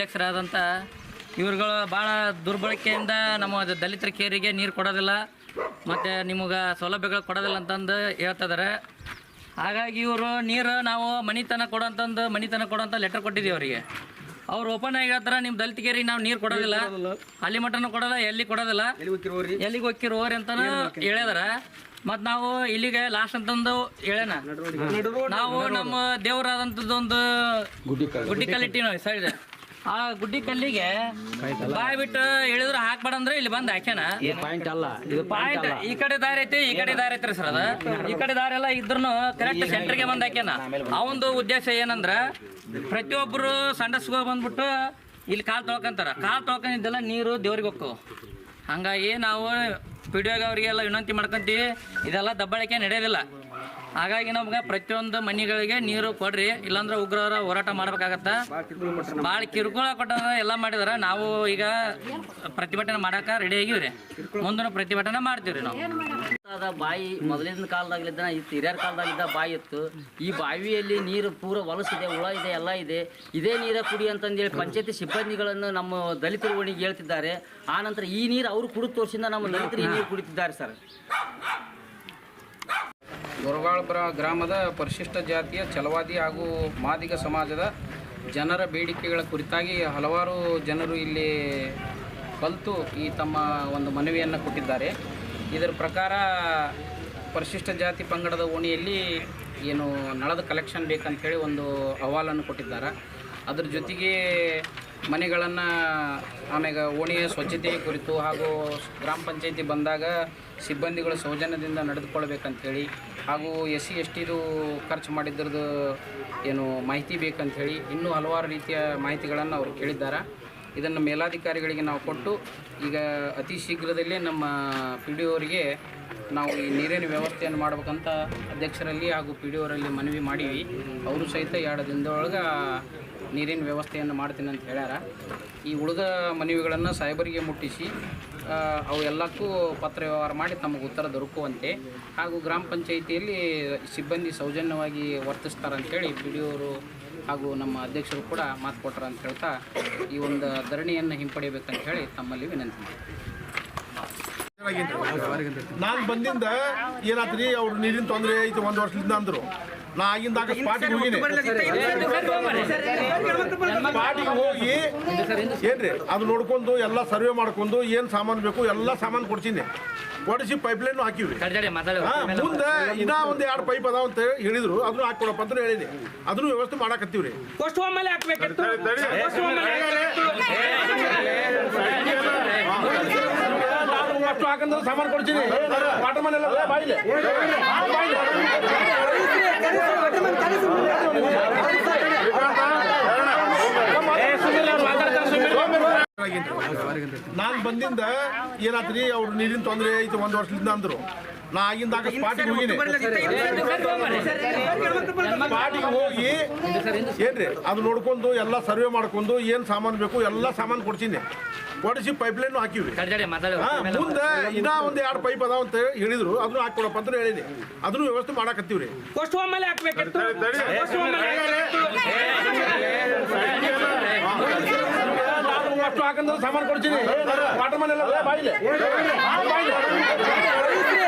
ಅಧ್ಯಕ್ಷರಾದಂಥ ಇವ್ರುಗಳು ಭಾಳ ದುರ್ಬಳಕೆಯಿಂದ ನಮ್ಮ ದಲಿತರ ಕೇರಿಗೆ ನೀರು ಕೊಡೋದಿಲ್ಲ ಮತ್ತು ನಿಮಗೆ ಸೌಲಭ್ಯಗಳು ಕೊಡೋದಿಲ್ಲ ಅಂತಂದು ಹೇಳ್ತಿದ್ದಾರೆ. ಹಾಗಾಗಿ ಇವರು ನೀರು ನಾವು ಮನಿತನ ಕೊಡೋಂತಂದು ಮನಿತನ ಕೊಡೋಂಥ ಲೆಟರ್ ಕೊಟ್ಟಿದ್ದೀವಿ ಅವರಿಗೆ. ಅವ್ರು ಓಪನ್ ಆಗಿ ಹೇಳ್ತಾರೆ ನಿಮ್ಮ ದಲಿತ ಕೇರಿಗೆ ನಾವು ನೀರು ಕೊಡೋದಿಲ್ಲ. ಅಲ್ಲಿ ಮಟನೂ ಕೊಡೋಲ್ಲ ಎಲ್ಲಿ ಕೊಡೋದಿಲ್ಲ. ಎಲ್ಲಿಗೆ ಹೋಗಿರೋರಿ ಅಂತಾನು ಹೇಳ್ಯಾರ ಮತ್ತು ನಾವು ಇಲ್ಲಿಗೆ ಲಾಸ್ಟ್ ಅಂತಂದು ಹೇಳೋಣ ನಾವು ನಮ್ಮ ದೇವರಾದಂಥದ್ದೊಂದು ಗುಡ್ಡಿ ಕಲ್ಲಿಟ್ಟಿವಿ ನಾವು ಸೈಡ್ ಆ ಗುಡ್ಡಿ ಕಲ್ಲಿಗೆ ಬಾಯ್ ಬಿಟ್ಟು ಇಳಿದ್ರು ಹಾಕ್ಬೇಡ ಅಂದ್ರೆ ಇಲ್ಲಿ ಬಂದು ಹಾಕ್ಯಾನ ಪಾಯಿಂಟ್ ಅಲ್ಲ ಇದು ಪಾಯಿಂಟ್ ಈ ಕಡೆ ದಾರಿ ಐತಿ ಈ ಕಡೆ ದಾರಿ ಐತ್ರಿ ಸರ್ ಅದ. ಈ ಕಡೆ ದಾರಿ ಎಲ್ಲ ಇದ್ರೂ ಕರೆಕ್ಟ್ ಸೆಂಟರ್ಗೆ ಬಂದ್ ಹಾಕ್ಯಾನ ಅವಂದು ಉದ್ದೇಶ ಏನಂದ್ರ ಪ್ರತಿಯೊಬ್ಬರು ಸಂಡಸ್ಗೋ ಬಂದ್ಬಿಟ್ಟು ಇಲ್ಲಿ ಕಾಲ್ ತೊಳ್ಕೊಂತಾರ. ಕಾಲ್ ತೊಳ್ಕೊಂಡಿದ್ದೆಲ್ಲ ನೀರು ದೇವ್ರಿಗೆ ಹೋಗ್ತು ಹಂಗಾಗಿ ನಾವು ಪಿಡಿಯೋಗ ಅವರಿಗೆಲ್ಲ ವಿನಂತಿ ಮಾಡ್ಕೊಂತೀವಿ. ಇದೆಲ್ಲ ದಬ್ಬಾಳಿಕೆ ನಡೆಯೋದಿಲ್ಲ. ಹಾಗಾಗಿ ನಮ್ಗೆ ಪ್ರತಿಯೊಂದು ಮನೆಗಳಿಗೆ ನೀರು ಕೊಡ್ರಿ, ಇಲ್ಲಾಂದ್ರೆ ಉಗ್ರರ ಹೋರಾಟ ಮಾಡ್ಬೇಕಾಗತ್ತ? ಭಾಳ ಕಿರುಕುಳ ಕೊಟ್ಟ ಎಲ್ಲ ಮಾಡಿದಾರ. ನಾವು ಈಗ ಪ್ರತಿಭಟನೆ ಮಾಡಾಕ ರೆಡಿ ಆಗಿವ್ರಿ. ಮುಂದಿನ ಪ್ರತಿಭಟನೆ ಮಾಡ್ತೀವ್ರಿ ನಾವು. ಬಾಯಿ ಮೊದಲಿನ ಕಾಲದಾಗ್ಲಿದ್ದ ಇತ್ತು ಹಿರಿಯರ ಕಾಲದಾಗಿದ್ದ ಬಾಯಿ ಇತ್ತು. ಈ ಬಾವಿಯಲ್ಲಿ ನೀರು ಪೂರ ಹೊಲಸಿದೆ, ಹುಳ ಇದೆ, ಎಲ್ಲ ಇದೆ. ಇದೇ ನೀರ ಕುಡಿ ಅಂತಂದೇಳಿ ಪಂಚಾಯತಿ ಸಿಬ್ಬಂದಿಗಳನ್ನು ನಮ್ಮ ದಲಿತರು ಓಣಿಗೆ ಹೇಳ್ತಿದ್ದಾರೆ. ಆ ನಂತರ ಈ ನೀರು ಅವರು ಕುಡಿದು ತೋರಿಸಿಂದ ನಮ್ಮ ದಲಿತರು ಈ ನೀರು ಕುಡಿತಿದ್ದಾರೆ ಸರ್. ಗೊರಗಾಳ್ಪುರ ಗ್ರಾಮದ ಪರಿಶಿಷ್ಟ ಜಾತಿಯ ಚಲವಾದಿ ಹಾಗೂ ಮಾದಿಗ ಸಮಾಜದ ಜನರ ಬೇಡಿಕೆಗಳ ಕುರಿತಾಗಿ ಹಲವಾರು ಜನರು ಇಲ್ಲಿ ಕಲಿತು ಈ ತಮ್ಮ ಒಂದು ಮನವಿಯನ್ನು ಕೊಟ್ಟಿದ್ದಾರೆ. ಇದರ ಪ್ರಕಾರ ಪರಿಶಿಷ್ಟ ಜಾತಿ ಪಂಗಡದ ಓಣಿಯಲ್ಲಿ ಏನು ನಳದ ಕಲೆಕ್ಷನ್ ಬೇಕಂತೇಳಿ ಒಂದು ಅಹವಾಲನ್ನು ಕೊಟ್ಟಿದ್ದಾರೆ. ಅದ್ರ ಜೊತೆಗೆ ಮನೆಗಳನ್ನು ಆಮ್ಯಾಗ ಓಣಿಯ ಸ್ವಚ್ಛತೆಯ ಕುರಿತು ಹಾಗೂ ಗ್ರಾಮ ಪಂಚಾಯಿತಿ ಬಂದಾಗ ಸಿಬ್ಬಂದಿಗಳು ಸೌಜನ್ಯದಿಂದ ನಡೆದುಕೊಳ್ಬೇಕಂಥೇಳಿ ಹಾಗೂ ಎಸ್ ಸಿ ಎಸ್ ಟಿದು ಖರ್ಚು ಮಾಡಿದ್ರದ್ದು ಏನು ಮಾಹಿತಿ ಬೇಕಂಥೇಳಿ ಇನ್ನೂ ಹಲವಾರು ರೀತಿಯ ಮಾಹಿತಿಗಳನ್ನು ಅವರು ಕೇಳಿದ್ದಾರೆ. ಇದನ್ನು ಮೇಲಾಧಿಕಾರಿಗಳಿಗೆ ನಾವು ಕೊಟ್ಟು ಈಗ ಅತಿ ಶೀಘ್ರದಲ್ಲೇ ನಮ್ಮ ಪಿ ಡಿ ಅವರಿಗೆ ನಾವು ಈ ನೀರಿನ ವ್ಯವಸ್ಥೆಯನ್ನು ಮಾಡ್ಬೇಕಂತ ಅಧ್ಯಕ್ಷರಲ್ಲಿ ಹಾಗೂ ಪಿ ಡಿ ಅವರಲ್ಲಿ ಮನವಿ ಮಾಡೀವಿ. ಅವರು ಸಹಿತ ಎರಡು ದಿನದೊಳಗೆ ನೀರಿನ ವ್ಯವಸ್ಥೆಯನ್ನು ಮಾಡ್ತೀನಿ ಅಂತ ಹೇಳ್ಯಾರ. ಈ ಉಳಿದ ಮನವಿಗಳನ್ನು ಸಾಹೇಬರಿಗೆ ಮುಟ್ಟಿಸಿ ಅವು ಎಲ್ಲಕ್ಕೂ ಪತ್ರ ವ್ಯವಹಾರ ಮಾಡಿ ತಮಗೆ ಉತ್ತರ ದೊರಕುವಂತೆ ಹಾಗೂ ಗ್ರಾಮ ಪಂಚಾಯಿತಿಯಲ್ಲಿ ಸಿಬ್ಬಂದಿ ಸೌಜನ್ಯವಾಗಿ ವರ್ತಿಸ್ತಾರಂತೇಳಿ ಪಿ ಡಿ ಅವರು ಹಾಗೂ ನಮ್ಮ ಅಧ್ಯಕ್ಷರು ಕೂಡ ಮಾತು ಕೊಟ್ಟರು ಅಂತ ಹೇಳ್ತಾ ಈ ಒಂದು ಧರಣಿಯನ್ನು ಹಿಂಪಡೆಯಬೇಕಂತ ಹೇಳಿ ತಮ್ಮಲ್ಲಿ ವಿನಂತಿ ನಾನು ಬಂದಿಂದ ಏನಾತ್ರಿ, ಅವ್ರು ನೀರಿನ ತೊಂದರೆ ಐತೆ, ಒಂದು ವರ್ಷದಿಂದ ಅಂದ್ರು. ನಾ ಆಗಿಂದಾಗ ಪಾರ್ಟಿಗೆ ಹೋಗಿನಿ ಪಾರ್ಟಿಗೆ ಹೋಗಿ ಏನ್ರಿ ಅದು ನೋಡ್ಕೊಂಡು ಎಲ್ಲ ಸರ್ವೆ ಮಾಡ್ಕೊಂಡು ಏನ್ ಸಾಮಾನು ಬೇಕು ಎಲ್ಲ ಸಾಮಾನು ಕೊಡ್ತೀನಿ ಕೊಡಿಸಿ ಪೈಪ್ಲೈನು ಹಾಕಿವ್ರಿ ಕಡ್ಜಾಡಿ ಮುಂದೆ ಇನ್ನ ಒಂದ್ ಎರಡು ಪೈಪ್ ಅದಾವ ಅಂತ ಹೇಳಿದ್ರು ಅದನ್ನು ಹಾಕೊಡಪ್ಪ ಅಂತ ಹೇಳಿನಿ ಅದನ್ನು ವ್ಯವಸ್ಥೆ ಮಾಡಾಕತ್ತೀವ್ರಿ ನಾನು ಅಷ್ಟು ಹಾಕಂದ್ರೆ ಸಾಮಾನು ಕೊಡ್ತೀನಿ. ವಾಟರ್ ಮನ್ ಎಲ್ಲ ಬಾಯಿಲೆ ನಾನು ಬಂದಿಂದ ಏನಾತ್ರಿ ಅವ್ರು ನೀರಿನ ತೊಂದರೆ ಐತಿ ಒಂದು ವರ್ಷದಿಂದ ಅಂದ್ರು. ನಾ ಆಗಿಂದಾಗ ಸ್ಪಾಟಿಗೆ ಹೋಗಿನಿ. ಸ್ಪಾಟಿಗೆ ಹೋಗಿ ಏನ್ರಿ ಅದು ನೋಡ್ಕೊಂಡು ಎಲ್ಲ ಸರ್ವೆ ಮಾಡ್ಕೊಂಡು ಏನ್ ಸಾಮಾನು ಬೇಕು ಎಲ್ಲ ಸಾಮಾನು ಕೊಡ್ತೀನಿ ಕೊಡಿಸಿ ಪೈಪ್ ಲೈನ್ ಹಾಕಿವಿ. ಮುಂದೆ ಇನ್ನ ಒಂದ್ ಎರಡು ಪೈಪ್ ಅದಾವ ಅಂತ ಹೇಳಿದ್ರು. ಅದನ್ನು ಹಾಕೊಡಪ್ಪ ಅಂತ ಹೇಳಿನಿ. ಅದನ್ನು ವ್ಯವಸ್ಥೆ ಮಾಡಾಕತ್ತೀವ್ರಿ. ಅಷ್ಟು ಹಾಕಂದ್ರೆ ಸಾಮಾನು ಕೊಡ್ತೀನಿ ವಾಟರ್ ಮನೆ ಎಲ್ಲ ಬಾಯಿಲೆ. ಬಾಯಿಲೆ.